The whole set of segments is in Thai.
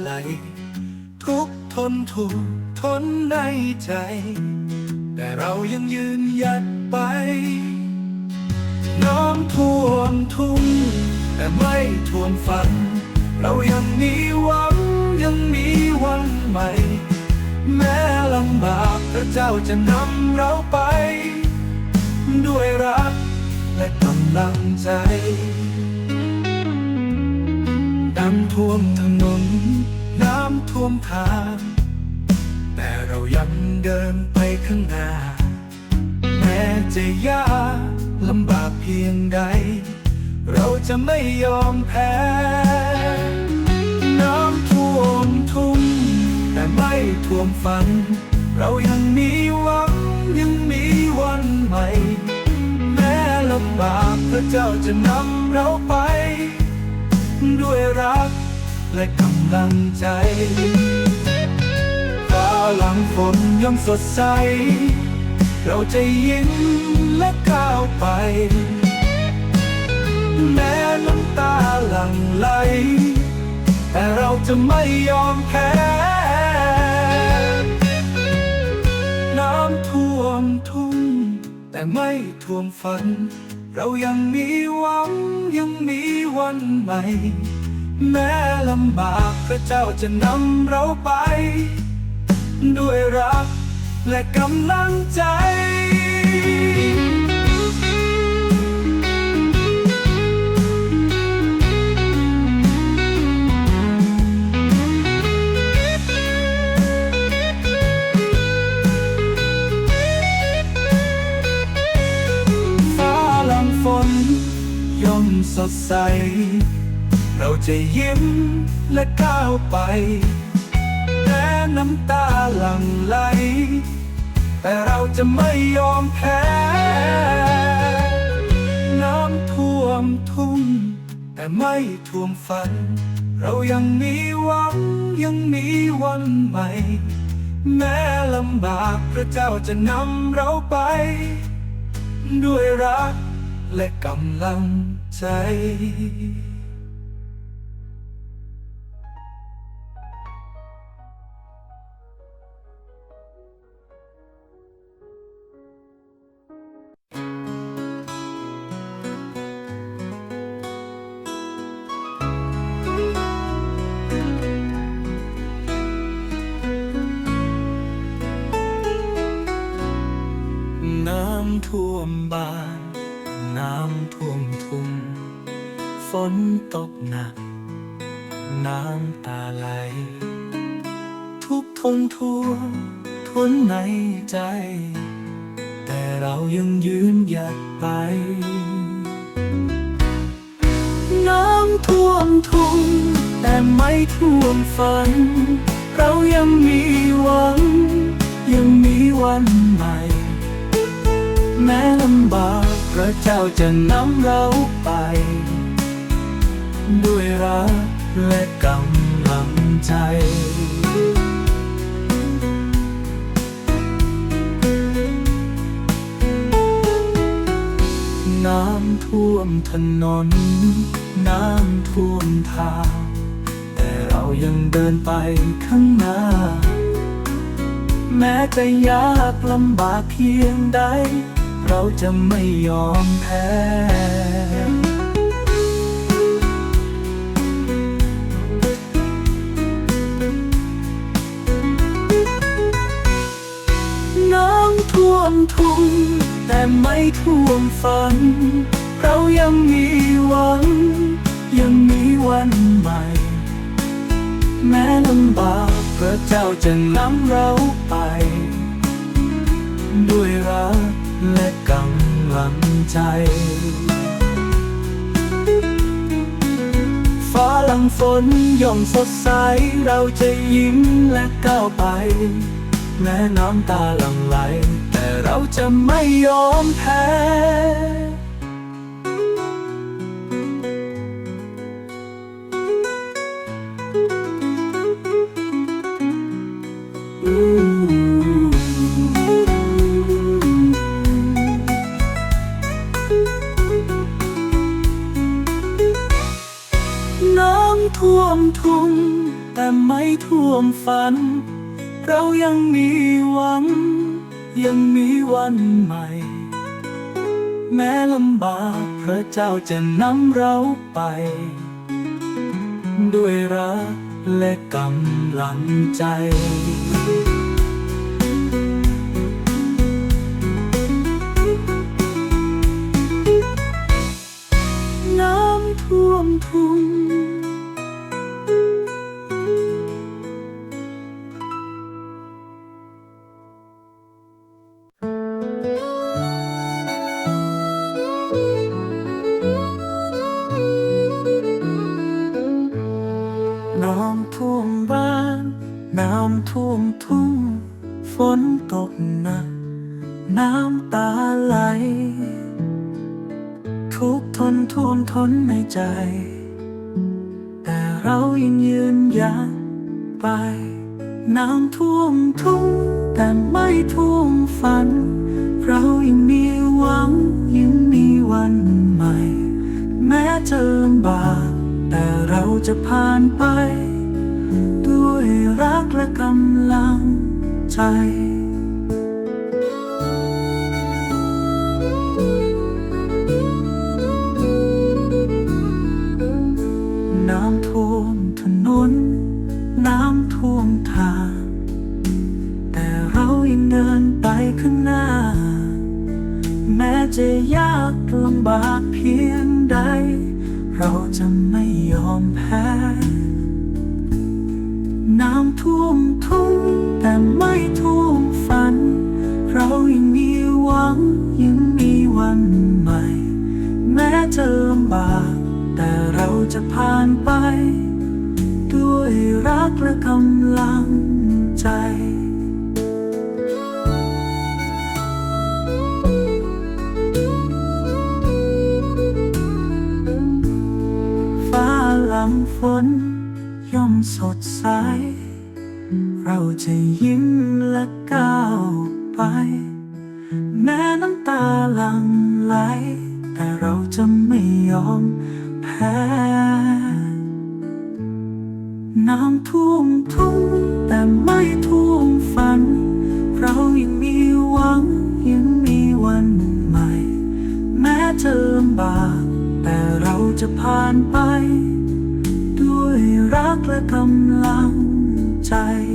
ไหล ทุกทนถูกทนในใจ แต่เรายังยืนหยัดไปน้ำท่วมทุ่งแต่ไม่ท่วมฝัน เรายังมีหวังยังมีวันใหม่ แม้ลำบากพระเจ้าจะนำเราไป ด้วยรักและกำลังใจำท่วมถนน น้ำท่วมทาง แต่เรายังเดินไปข้างหน้า แม้จะยากลำบากเพียงใด เราจะไม่ยอมแพ้ น้ำท่วมทุ่งแต่ไม่ท่วมฝัน เรายังมีหวังยังมีวันใหม่ แม้ลำบากพระเจ้าจะนำเราไป ด้วยรักและกำลังใจฟ้าหลังฝนยังสดใส เราจะยิ้มและก้าวไป แม้น้ำตาหลั่งไหล แต่เราจะไม่ยอมแพ้น้ำท่วมทุ่งแต่ไม่ท่วมฝัน เรายังมีหวังยังมีวันใหม่ แม้ลำบากพระเจ้าจะนำเราไป ด้วยรักและกำลังใจ จะยิ้มและก้าวไปแม้น้ำตาหลั่งไหล แต่เราจะไม่ยอมแพ้ น้ำท่วมทุ่งแต่ไม่ท่วมฝัน เรายังมีหวังยังมีวันใหม่ แม้ลำบากพระเจ้าจะนำเราไป ด้วยรักและกำลังใจ มบ้าน น้ำท่วมทุ่ง ฝนตกหนัก น้ำตาไหล ทุกทนทั่วมทนในใจ แต่เรายังยืนหยัดไป น้ำท่วมทุ่ง แต่ไม่ท่วมฝัน เรายังมีหวัง ยังมีวันใหม่ แม้ลำบากพระเจ้าจะนำเราไป ด้วยรักและกำลังใจน้ำท่วมถนน น้ำท่วมทาง แต่เรายังเดินไปข้างหน้า แม้จะยากลำบากเพียงใด เราจะไม่ยอมแพ้น้ำท่วมทุ่งแต่ไม่ท่วมฝัน เรายังมีหวัง ยังมีวันใหม่ แม้ลำบากพระเจ้าจะนำเราไป ด้วยรักและ ใจ ฟ้าหลังฝนย่อมสดใส เราจะยิ้มและก้าวไป แม้น้ำตาหลั่งไหล แต่เราจะไม่ยอมแพ้ เจ้าจะนำเราไป ด้วยรักและกำลังใจน้ำท่วมทุ่ง เรายังยืนยัดไป น้ำท่วมทุ่งแต่ไม่ท่วมฝัน เรายังมีหวังยังมีวันใหม่ แม้เจะลำบากแต่เราจะผ่านไป ด้วยรักและกำลังใจ น้ำท่วมทุ่งแต่ไม่ท่วมฝัน เรายังมีหวังยังมีวันใหม่ แม้จะลำบากแต่เราจะผ่านไป ด้วยรักและกำลังใจฟ้าหลังฝน ย่อมสดใส เราจะยิ้มและก้าวไป แม้น้ำตาหลั่งไหล แต่เราจะไม่ยอมแพ้น้ำท่วมทุ่งแต่ไม่ท่วมฝัน เรายังมีหวังยังมีวันใหม่ แม้เจะลำบากแต่เราจะผ่านไป ใ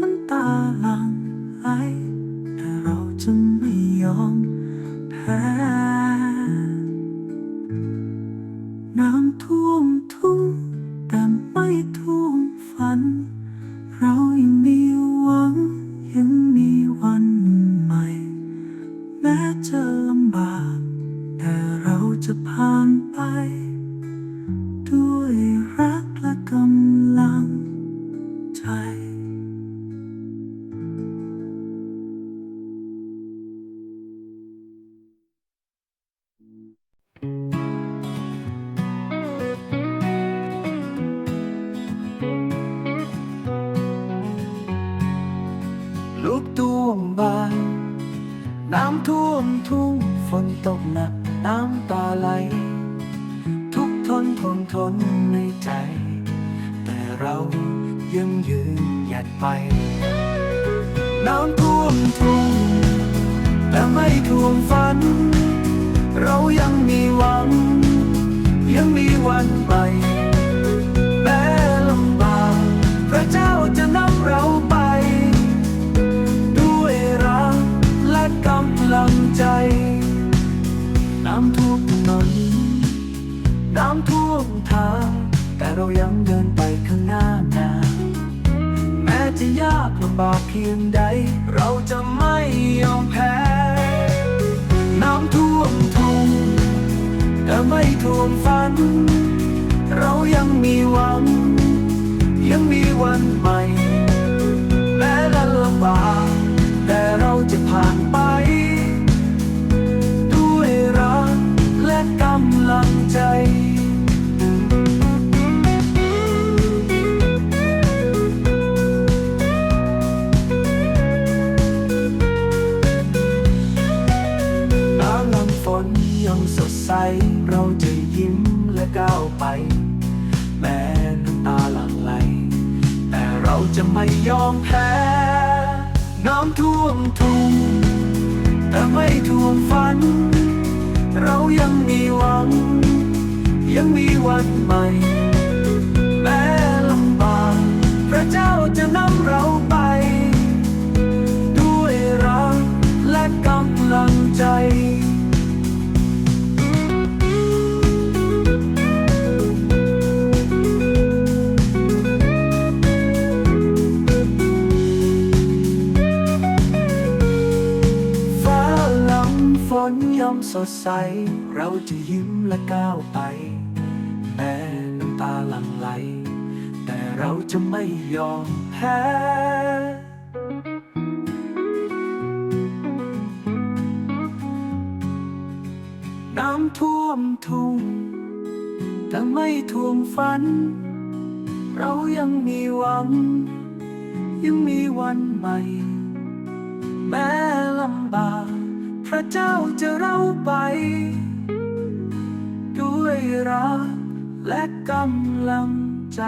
แม้ น้ำท่วมทุ่งฝนตกหนักน้ำตาไหล ทุกทนทนทนในใจ แต่เรายังยืนหยัดไป น้ำท่วมทุ่งแต่ไม่ท่วมฝัน เรายังมีหวัง ยังมีวันไป ท่วมฝัน เรายังมีหวัง ยังมีวันใหม่ ไม่ยอมแพ้ น้ำท่วมทุ่งแต่ไม่ท่วมฝัน เรายังมีหวัง ยังมีวันใหม่แม้ นย่อมสดใส เราจะยิ้มและก้าวไป แม้น้ำตาหลั่งไหล แต่เราจะไม่ยอมแพ้น้ำท่วมทุ่งแต่ไม่ท่วมฝัน เรายังมีหวัง ยังมีวันใหม่ แม้ลำบาก พระเจ้าจะเราไป ด้วยรักและกำลังใจ